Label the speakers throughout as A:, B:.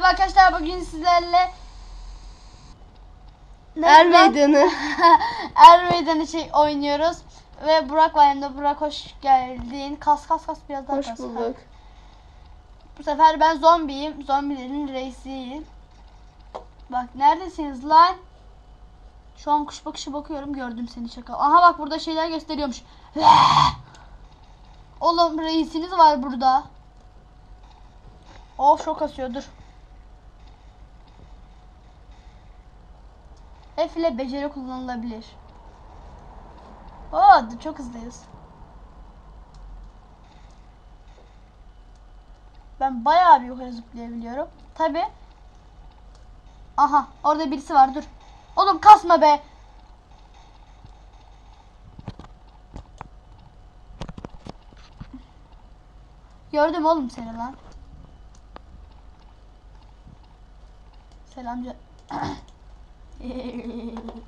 A: Merhaba arkadaşlar bugün sizlerle
B: Er meydanı.
A: Er meydanı şey oynuyoruz. Ve Burak var yanımda. Burak hoş geldin. Kas kas kas biraz daha
B: Hoş
A: kas.
B: bulduk.
A: Bu sefer ben zombiyim. Zombilerin reisiyim. Bak neredesiniz lan? Şu an kuş bakışı bakıyorum gördüm seni çakal. Aha bak burada şeyler gösteriyormuş. Oğlum reisiniz var burada. Oh şok asıyor dur. F ile beceri kullanılabilir. Oo çok hızlıyız. Ben bayağı bir yukarı zıplayabiliyorum. Tabi. Aha orada birisi var dur. Oğlum kasma be. Gördüm oğlum seni lan. Selamca.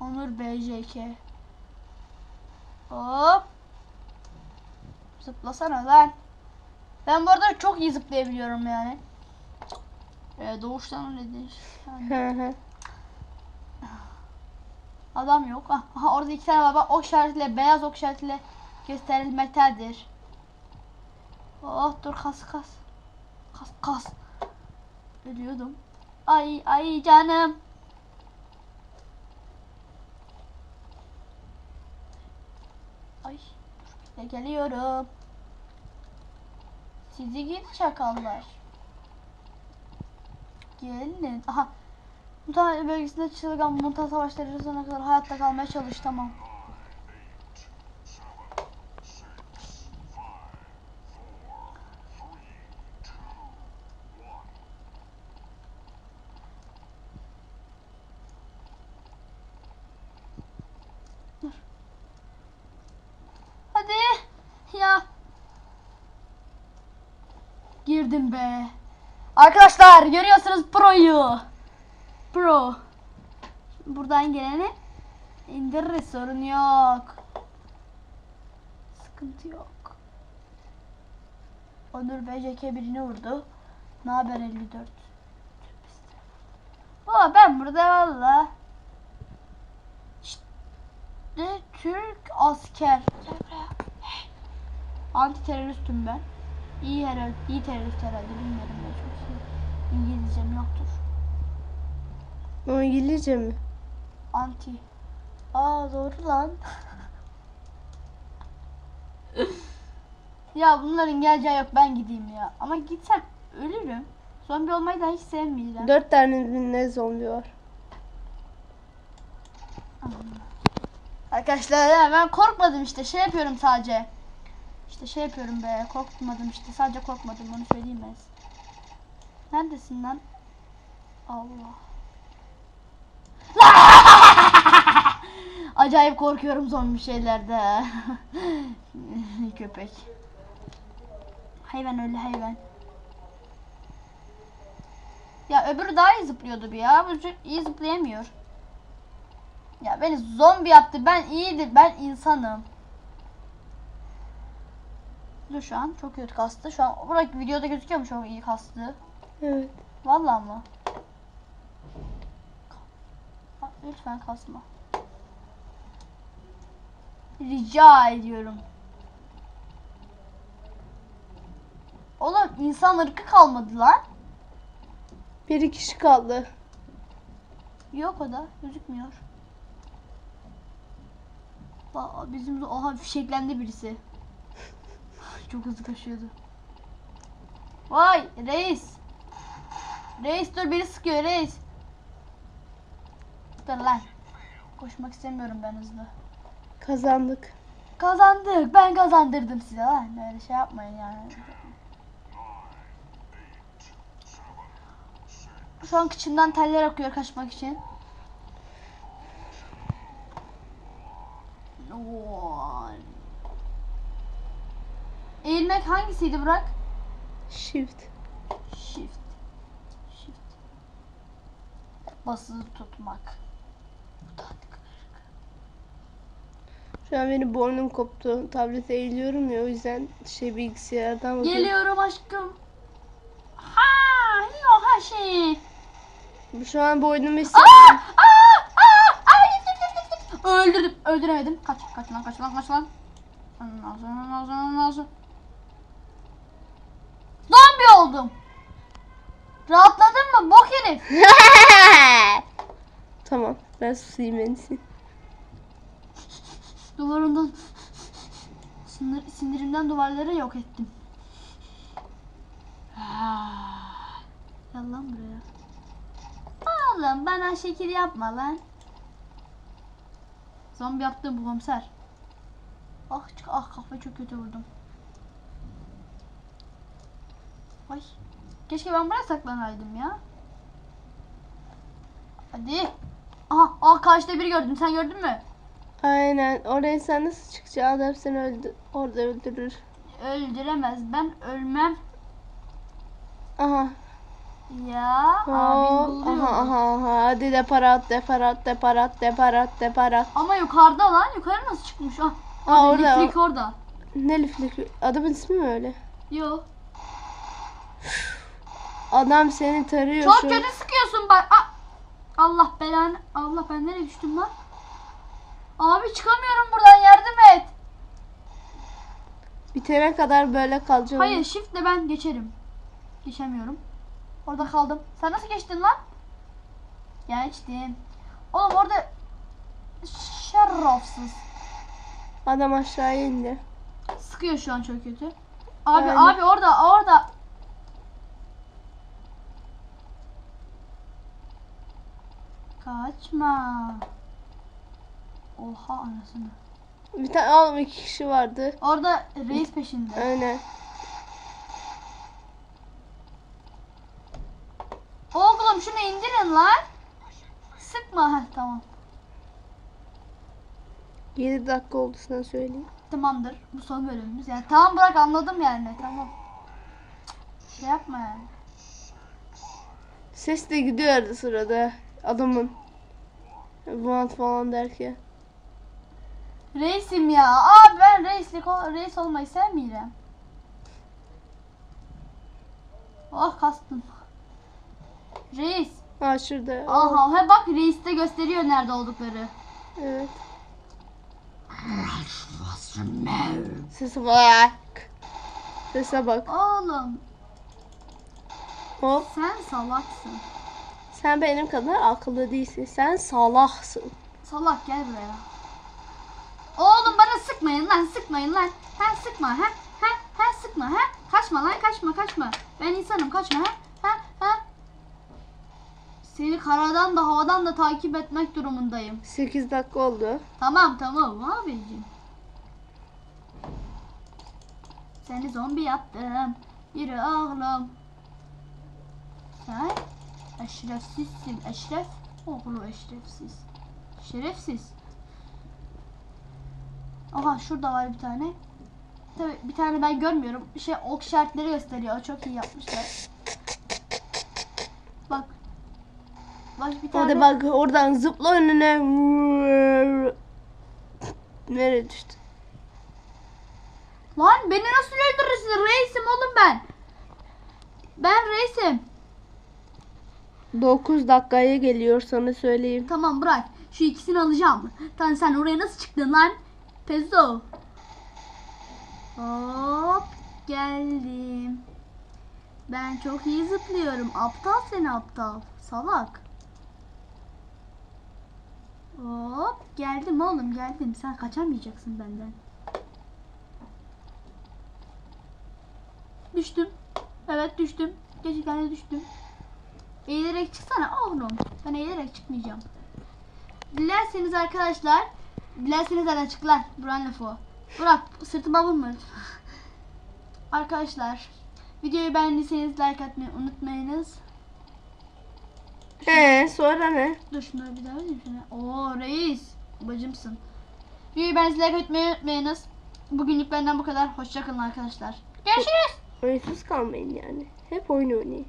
A: Onur BJK. Hop. Zıplasana lan. Ben bu arada çok iyi zıplayabiliyorum yani. Ee, doğuştan öyledir. Yani adam yok. Ah, Aha orada iki tane var. Bak ok işaretiyle beyaz ok işaretiyle gösterilmektedir. Oh dur kas kas. Kas kas. Ölüyordum. Ay ay canım. Ay bekle, geliyorum. Sizi git çakallar. Gelin. Aha. Muhtemelen bölgesinde çılgın muhtemelen savaşları sonuna kadar hayatta kalmaya çalış tamam. Dur. Hadi. Ya. Girdim be. Arkadaşlar görüyorsunuz pro'yu. Pro. Buradan geleni indiririz sorun yok. Sıkıntı yok. Onur BCK birini vurdu. Ne haber 54? Aa ben burada valla. İşte Türk asker. Anti teröristim ben. İyi herhalde, iyi terörist herhalde bilmiyorum ben çok iyi. İngilizcem yoktur.
B: O İngilizce mi?
A: Anti. Aa doğru lan. ya bunların geleceği yok ben gideyim ya. Ama gitsem ölürüm. Zombi olmayı da hiç sevmeyeceğim.
B: Dört tane ne zombi var.
A: Arkadaşlar ben korkmadım işte şey yapıyorum sadece. İşte şey yapıyorum be korkmadım işte sadece korkmadım onu söyleyeyim ben. Neredesin lan? Allah. Acayip korkuyorum zombi şeylerde. Köpek. Hayvan öyle hayvan. Ya öbürü daha iyi zıplıyordu bir ya. Bu iyi zıplayamıyor. Ya beni zombi yaptı. Ben iyiydi. Ben insanım. Dur şu an çok kötü kastı. Şu an bırak videoda gözüküyor mu çok iyi kastı?
B: Evet.
A: Vallahi mı? Ha, Lütfen kasma. Rica ediyorum. Oğlum insan ırkı kalmadı lan.
B: Bir kişi kaldı.
A: Yok o da gözükmüyor. Aa, bizim oha fişeklendi birisi. Çok hızlı koşuyordu. Vay reis. Reis dur biri sıkıyor reis. Dur lan. Koşmak istemiyorum ben hızlı.
B: Kazandık.
A: Kazandık. Ben kazandırdım size lan. Öyle şey yapmayın yani. Şu an kıçımdan teller akıyor kaçmak için. Vay. Eğilmek hangisiydi Burak?
B: Shift.
A: Shift. Shift. Basılı tutmak.
B: Şu an benim boynum koptu. Tablete eğiliyorum ya o yüzden şey bilgisayardan bakıyorum.
A: Geliyorum aşkım. Ha!
B: Şu an boynumu hissediyorum.
A: Aa! Aa! Aa! Öldürdüm. Öldüremedim. Kaç. Kaç lan kaç lan kaç lan. Nazan nazan nazan. Oldum. Rahatladın mı? Bok herif.
B: tamam ben susayım en iyisi.
A: Duvarından sinir, sinirimden duvarları yok ettim. Gel lan buraya. Oğlum bana şekil yapma lan. Zombi yaptım bu komiser. Ah ah kafa çok kötü vurdum. Ay. Keşke ben buraya saklanaydım ya. Hadi. Aha, aha karşıda biri gördüm. Sen gördün mü?
B: Aynen oraya sen nasıl çıkacaksın adam seni öldü orada öldürür.
A: Öldüremez. Ben ölmem.
B: Aha.
A: Ya abim buluyor.
B: Aha aha aha. Hadi deparat deparat deparat deparat deparat.
A: Ama yukarıda lan. Yukarı nasıl çıkmış? Ah.
B: Aa orada.
A: Liflik orada.
B: Ne liflik? Adamın ismi mi öyle?
A: Yo.
B: Adam seni tarıyor
A: Çok kötü sıkıyorsun bak. Ah. Allah belanı. Allah ben nereye düştüm lan? Abi çıkamıyorum buradan yardım et.
B: Bitene kadar böyle kalacağım.
A: Hayır shiftle ben geçerim. Geçemiyorum. Orada kaldım. Sen nasıl geçtin lan? Geçtim. Oğlum orada şerefsiz.
B: Adam aşağı indi.
A: Sıkıyor şu an çok kötü. Abi
B: Öyle.
A: abi orada orada. Kaçma. Oha anasını.
B: Bir tane oğlum iki kişi vardı.
A: Orada reis peşinde.
B: Aynen.
A: Oğlum şunu indirin lan. Sıkma. Heh, tamam.
B: 7 dakika oldu sana söyleyeyim.
A: Tamamdır. Bu son bölümümüz. Yani tamam bırak anladım yani. Tamam. Şey yapma yani.
B: Ses de gidiyor arada sırada adamın. Vant falan derken.
A: Reisim ya. Abi ben reislik reis olmayı sevmiyorum. Oh kastım. Reis.
B: Ha şurada.
A: Aha he bak reis de gösteriyor nerede oldukları.
B: Evet. Sese bak. Sese bak.
A: Oğlum
B: Hop.
A: sen salaksın.
B: Sen benim kadar akıllı değilsin. Sen salaksın.
A: Salak gel buraya. Oğlum bana sıkmayın lan sıkmayın lan. Ha sıkma ha ha ha sıkma ha. Kaçma lan kaçma kaçma. Ben insanım kaçma ha ha ha. Seni karadan da havadan da takip etmek durumundayım.
B: 8 dakika oldu.
A: Tamam tamam abicim. Seni zombi yaptım. Yürü oğlum. Eşrefsizsin. Eşref oğlu eşrefsiz. Şerefsiz. Aha şurada var bir tane. Tabi bir tane ben görmüyorum. Şey ok işaretleri gösteriyor. Çok iyi yapmışlar. Bak. Bak bir tane.
B: Hadi bak oradan zıpla önüne. Nereye düştü?
A: Lan beni nasıl öldürürsün? Reisim oğlum ben. Ben reisim.
B: 9 dakikaya geliyor sana söyleyeyim.
A: Tamam bırak. Şu ikisini alacağım. Tamam sen oraya nasıl çıktın lan? Pezo. Hop geldim. Ben çok iyi zıplıyorum. Aptal seni aptal. Salak. Hop geldim oğlum geldim. Sen kaçamayacaksın benden. Düştüm. Evet düştüm. Gerçekten düştüm. Eğilerek çıksana oğlum. Ben eğilerek çıkmayacağım. Dilerseniz arkadaşlar. Dilerseniz hadi açıklar. Buran lafı o. Burak sırtıma vurma. arkadaşlar. Videoyu beğendiyseniz like atmayı unutmayınız.
B: Ee sonra ne?
A: Dur şunları bir daha vereyim şuna. Oo reis. Bacımsın. Videoyu beğendiyseniz like atmayı unutmayınız. Bugünlük benden bu kadar. Hoşçakalın arkadaşlar. Görüşürüz.
B: Oyunsuz kalmayın yani. Hep oyun oynayın.